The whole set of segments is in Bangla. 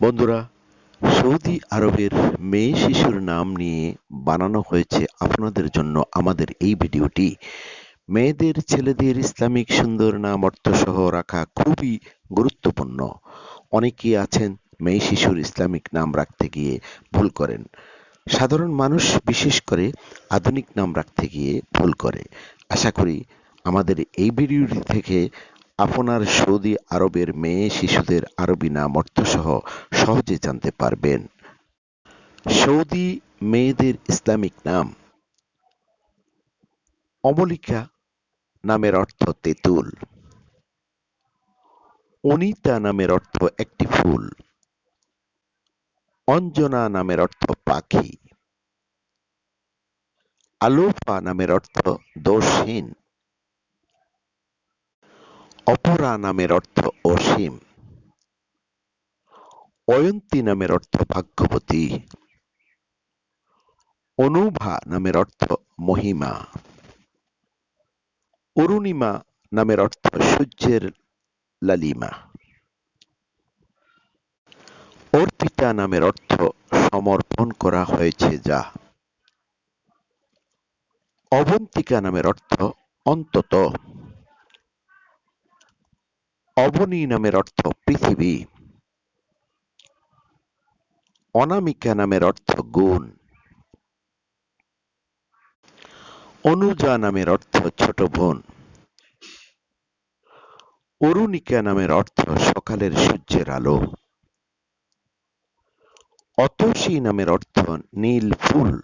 বন্ধুরা, সৌদি আরবের মেয়ে শিশুর নাম নিয়ে বানানো হয়েছে আপনাদের জন্য আমাদের এই ভিডিওটি। মেয়েদের ছেলেদের ইসলামিক সুন্দর নাম অর্থসহ রাখা খুবই গুরুত্বপূর্ণ। অনেকেই আছেন মেয়ে শিশুর ইসলামিক নাম রাখতে গিয়ে ভুল করেন। সাধারণ মানুষ বিশেষ করে আধুনিক নাম রাখতে গিয়ে ভুল করে। আশা করি আমাদের এই ভিডিওটি থেকে আপনার সৌদি আরবের মেয়ে, শিশুদের আরবি নাম, অর্থসহ সহজে জানতে পারবেন। সৌদি মেয়েদের ইসলামিক নাম অমলিকা নামের অর্থ তেঁতুল। অনিতা নামের অর্থ একটি ফুল। অঞ্জনা নামের অর্থ পাখি। আলোফা নামের অর্থ দোষহীন অপরা নামের অর্থ অসীম। অয়ন্তী নামের অর্থ ভাগ্যবতী। অনুভা নামের অর্থ মহিমা। অরুণিমা নামের অর্থ সূর্যের লালিমা। অর্পিতা নামের অর্থ সমর্পণ করা হয়েছে যা। অবন্তিকা নামের অর্থ অন্তত। অবনী নামের অর্থ পৃথিবী। অনামিকা নামের অর্থ গুণ। অনুজা নামের অর্থ ছোট বোন। অরুণিকা নামের অর্থ সকালের সূর্যের আলো। অতসী নামের অর্থ নীল ফুল।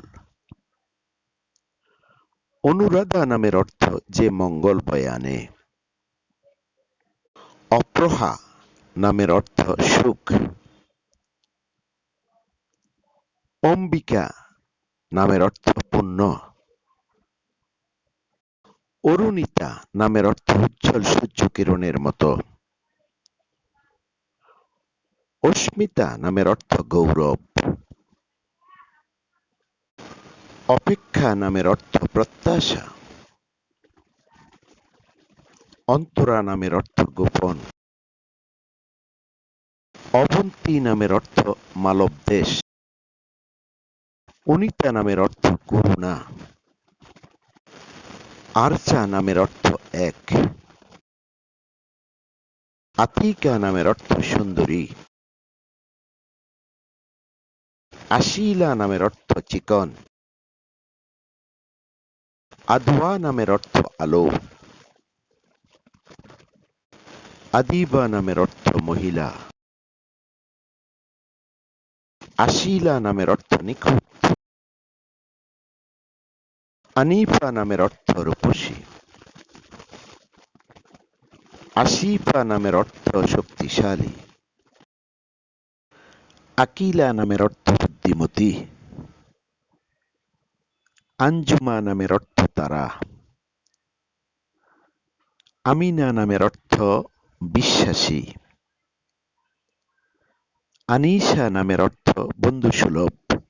অনুরাধা নামের অর্থ যে মঙ্গল বয়ে আনে। অপ্রহা নামের অর্থ সুখ। অম্বিকা নামের অর্থ পুণ্য। অরুণিতা নামের অর্থ উজ্জ্বল সূর্য কিরণের মতো। অস্মিতা নামের অর্থ গৌরব। অপেক্ষা নামের অর্থ প্রত্যাশা। অন্তরা নামের অর্থ গোপন। অবন্তী নামের অর্থ মালব দেশ। অনিতা নামের অর্থ করুণা। আরচা নামের অর্থ এক। আতিকা নামের অর্থ সুন্দরী। আশিলা নামের অর্থ চিকন। আধুয়া নামের অর্থ আলো। আদিবা নামের অর্থ মহিলা। আশিলা নামের অর্থ নিখুঁত। আনিফা নামের অর্থ রূপসী। আসিফা নামের অর্থ শক্তিশালী। আকিলা নামের অর্থ বুদ্ধিমতী। আঞ্জুমা নামের অর্থ তারা। আমিনা নামের অর্থ বিশ্বাসী। আনিশা নামের অর্থ বন্ধুসুলভ।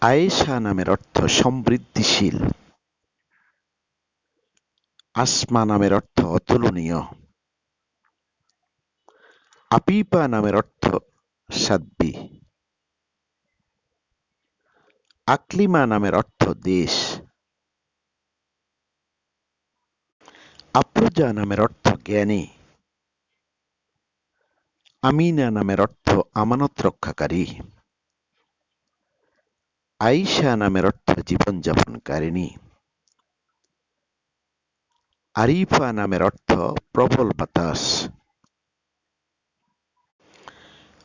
আয়েশা নামের অর্থ সমৃদ্ধিশীল। আসমা নামের অর্থ অতুলনীয়। আপিপা নামের অর্থ সাধ্বী। আকলিমা নামের অর্থ দেশ। আপ্রজা নামের অর্থ জ্ঞানী আমিনা নামের অর্থ আমানত রক্ষাকারী আইসা নামের অর্থ জীবনযাপনকারিণী আরিফা নামের অর্থ প্রবল বাতাস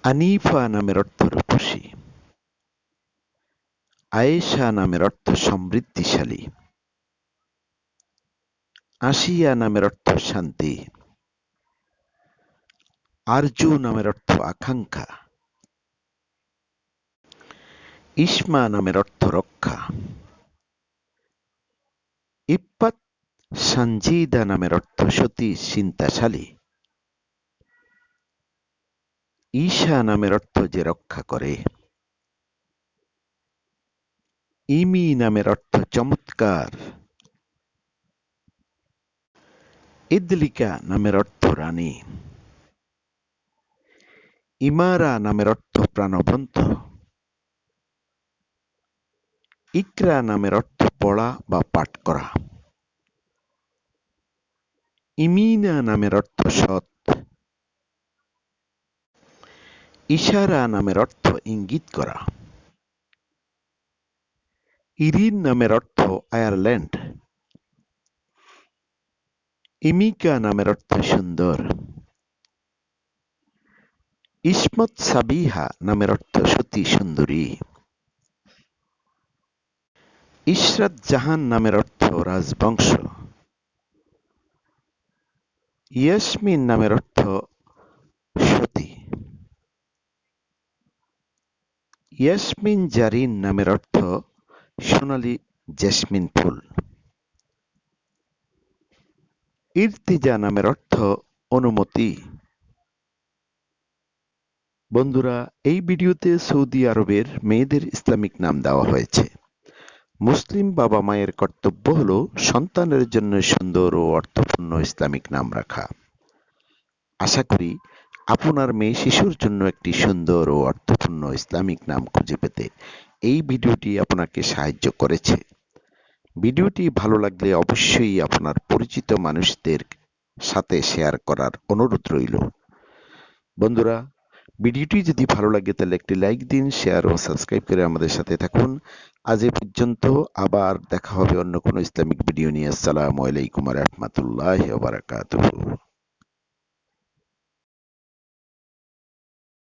আনিফা নামের অর্থ রূপসী আয়েশা নামের অর্থ সমৃদ্ধিশালী আশিয়া নামের অর্থ শান্তি আরজু নামের অর্থ আকাঙ্ক্ষা ইসমা নামের অর্থ রক্ষা, ইপ্পাত সঞ্জিদা নামের অর্থ সতী চিন্তাশালী, ঈশা নামের অর্থ যে রক্ষা করে, ইমি নামের অর্থ চমৎকার ইদলিকা নামের অর্থ রানী। ইমারা নামের অর্থ প্রাণবন্ত। ইকরা নামের অর্থ পড়া বা পাঠ করা। ইমিনা নামের অর্থ সৎ। ইশারা নামের অর্থ ইঙ্গিত করা। ইরিন নামের অর্থ আয়ারল্যান্ড। ইমিকা নামের অর্থ সুন্দর। ইসমত সাবিহা নামের অর্থ সতী সুন্দরী। ইশরাত জাহান নামের অর্থ রাজবংশ। ইয়াসমিন নামের অর্থ সতী। ইয়াসমিন জারিন নামের অর্থ সোনালী জেসমিন ফুল। ইর্তিজা নামের অর্থ অনুমতি। বন্ধুরা, এই ভিডিওতে সৌদি আরবের মেয়েদের ইসলামিক নাম দেওয়া হয়েছে। মুসলিম বাবা মায়ের কর্তব্য হলো সন্তানের জন্য সুন্দর ও অর্থপূর্ণ ইসলামিক নাম রাখা। আশা করি আপনার মেয়ে শিশুর জন্য একটি সুন্দর ও অর্থপূর্ণ ইসলামিক নাম খুঁজে পেতে এই ভিডিওটি আপনাকে সাহায্য করেছে। ভিডিওটি ভালো লাগলে অবশ্যই আপনার পরিচিত মানুষদের সাথে শেয়ার করার অনুরোধ রইল। বন্ধুরা, ভিডিওটি যদি ভালো লাগে, তাহলে একটি লাইক দিন, শেয়ার ও সাবস্ক্রাইব করে আমাদের সাথে থাকুন। আজ এ পর্যন্ত, আবার দেখা হবে অন্য কোনো ইসলামিক ভিডিও নিয়ে। আসসালামু আলাইকুম রহমতুল্লাহ বারাকাতুহু।